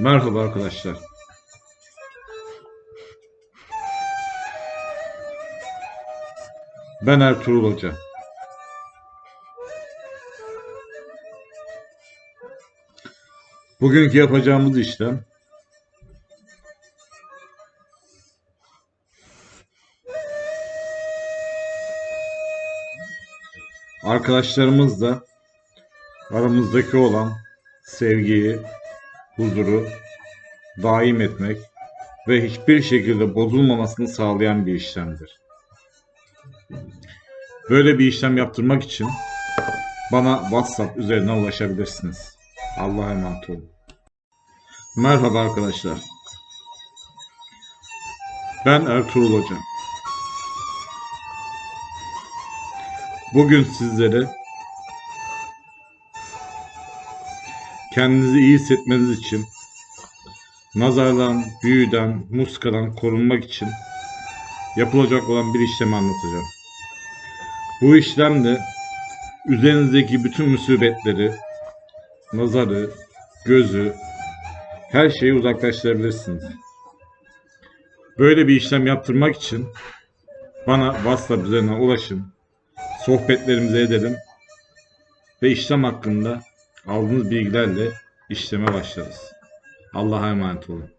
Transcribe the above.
Merhaba arkadaşlar. Ben Ertuğrul Hoca. Bugünkü yapacağımız işlem arkadaşlarımızla aramızdaki olan sevgiyi, huzuru daim etmek ve hiçbir şekilde bozulmamasını sağlayan bir işlemdir. Böyle bir işlem yaptırmak için bana WhatsApp üzerinden ulaşabilirsiniz. Allah'a emanet olun. Merhaba arkadaşlar. Ben Ertuğrul Hoca. Bugün sizlere kendinizi iyi hissetmeniz için nazardan, büyüden, muskadan korunmak için yapılacak olan bir işlemi anlatacağım. Bu işlemde üzerinizdeki bütün musibetleri, nazarı, gözü, her şeyi uzaklaştırabilirsiniz. Böyle bir işlem yaptırmak için bana WhatsApp üzerinden ulaşın. Sohbetlerimizi edelim ve işlem hakkında aldığınız bilgilerle işleme başlarız. Allah'a emanet olun.